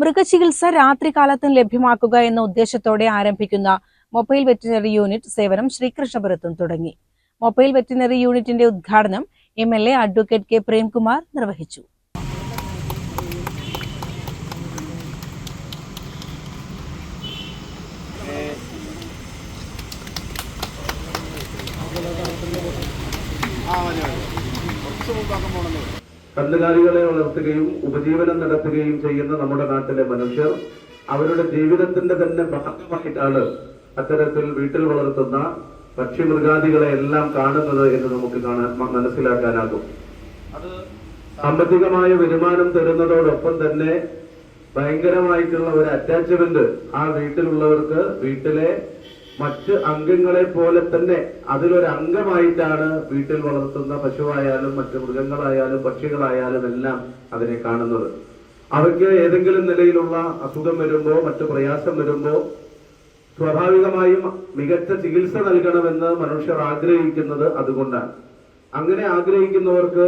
മൃഗചികിത്സ രാത്രികാലത്തും ലഭ്യമാക്കുക എന്ന ഉദ്ദേശത്തോടെ ആരംഭിക്കുന്ന മൊബൈൽ വെറ്റിനറി യൂണിറ്റ് സേവനം ശ്രീകൃഷ്ണപുരത്തും തുടങ്ങി. മൊബൈൽ വെറ്റിനറി യൂണിറ്റിന്റെ ഉദ്ഘാടനം M L A advocate K Premkumar നിർവഹിച്ചു. കന്നുകാലികളെ വളർത്തുകയും ഉപജീവനം നടത്തുകയും ചെയ്യുന്ന നമ്മുടെ നാട്ടിലെ മനുഷ്യർ അവരുടെ ജീവിതത്തിന്റെ തന്നെ ഭാഗമായിട്ടാണ് അത്തരത്തിൽ വീട്ടിൽ വളർത്തുന്ന പക്ഷിമൃഗാദികളെ എല്ലാം കാണുന്നത് എന്ന് നമുക്ക് കാണാൻ മനസ്സിലാക്കാനാകും. അത് സാമ്പത്തികമായ വരുമാനം തരുന്നതോടൊപ്പം തന്നെ ഭയങ്കരമായിട്ടുള്ള ഒരു അറ്റാച്ച്മെന്റ് ആ വീട്ടിലുള്ളവർക്ക് വീട്ടിലെ മറ്റ് അംഗങ്ങളെ പോലെ തന്നെ അതിലൊരു അംഗമായിട്ടാണ് വീട്ടിൽ വളർത്തുന്ന പശുവായാലും മറ്റ് മൃഗങ്ങളായാലും പക്ഷികളായാലും എല്ലാം അതിനെ കാണുന്നത്. അവയ്ക്ക് ഏതെങ്കിലും നിലയിലുള്ള അസുഖം വരുമ്പോ മറ്റു പ്രയാസം വരുമ്പോ സ്വാഭാവികമായും മികച്ച ചികിത്സ നൽകണമെന്ന് മനുഷ്യർ ആഗ്രഹിക്കുന്നത് അതുകൊണ്ടാണ്. അങ്ങനെ ആഗ്രഹിക്കുന്നവർക്ക്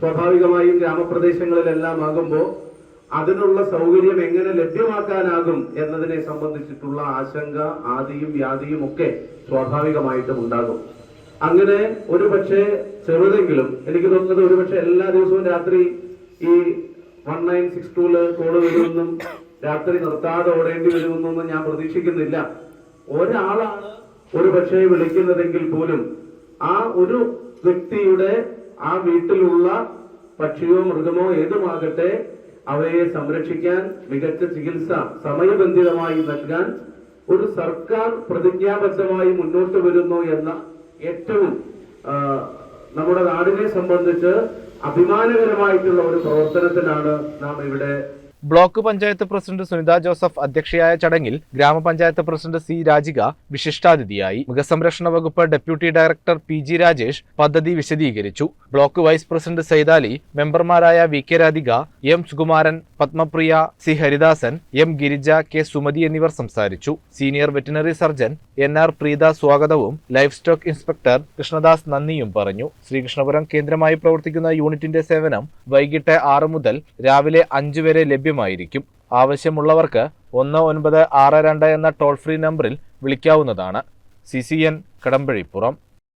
സ്വാഭാവികമായും ഗ്രാമപ്രദേശങ്ങളിലെല്ലാം ആകുമ്പോൾ അതിനുള്ള സൗകര്യം എങ്ങനെ ലഭ്യമാക്കാനാകും എന്നതിനെ സംബന്ധിച്ചിട്ടുള്ള ആശങ്ക ആദിയും വ്യാധിയും ഒക്കെ സ്വാഭാവികമായിട്ടും ഉണ്ടാകും. അങ്ങനെ ഒരു പക്ഷേ ചെറുതെങ്കിലും എനിക്ക് തോന്നുന്നത് ഒരു പക്ഷേ എല്ലാ ദിവസവും രാത്രി ഈ one nine six two call വരുമെന്നും രാത്രി നിർത്താതെ ഓടേണ്ടി വരുമെന്നൊന്നും ഞാൻ പ്രതീക്ഷിക്കുന്നില്ല. ഒരാളാണ് ഒരു പക്ഷേ വിളിക്കുന്നതെങ്കിൽ പോലും ആ ഒരു വ്യക്തിയുടെ ആ വീട്ടിലുള്ള പക്ഷിയോ മൃഗമോ ഏതുമാകട്ടെ അവയെ സംരക്ഷിക്കാൻ മികച്ച ചികിത്സ സമയബന്ധിതമായി നൽകാൻ ഒരു സർക്കാർ പ്രതിജ്ഞാബദ്ധമായി മുന്നോട്ട് വരുന്നു എന്ന ഏറ്റവും നമ്മുടെ നാടിനെ സംബന്ധിച്ച് അഭിമാനകരമായിട്ടുള്ള ഒരു പ്രവർത്തനത്തിനാണ് നാം ഇവിടെ block panchayat president Sunitha Joseph അധ്യക്ഷയായ ചടങ്ങിൽ ഗ്രാമപഞ്ചായത്ത് പ്രസിഡന്റ് സി രാജിക വിശിഷ്ടാതിഥിയായി. മൃഗസംരക്ഷണ വകുപ്പ് deputy director P G Rajesh പദ്ധതി വിശദീകരിച്ചു. ബ്ലോക്ക് വൈസ് പ്രസിഡന്റ് സൈതാലി മെമ്പർമാരായ V K Radhika M Sukumaran Padmapriya C Haridasan M Girija K Sumathi എന്നിവർ സംസാരിച്ചു. Senior veterinary surgeon N R Preetha സ്വാഗതവും ലൈഫ് സ്റ്റോക്ക് ഇൻസ്പെക്ടർ കൃഷ്ണദാസ് നന്ദിയും പറഞ്ഞു. ശ്രീകൃഷ്ണപുരം കേന്ദ്രമായി പ്രവർത്തിക്കുന്ന യൂണിറ്റിന്റെ സേവനം വൈകിട്ട് ആറ് മുതൽ രാവിലെ അഞ്ചു വരെ ലഭ്യമായിരിക്കും ആവശ്യമുള്ളവർക്ക് ഒന്ന് ഒൻപത് ആറ് രണ്ട് എന്ന ടോൾ ഫ്രീ നമ്പറിൽ വിളിക്കാവുന്നതാണ്. C C N Kadambazhipuram.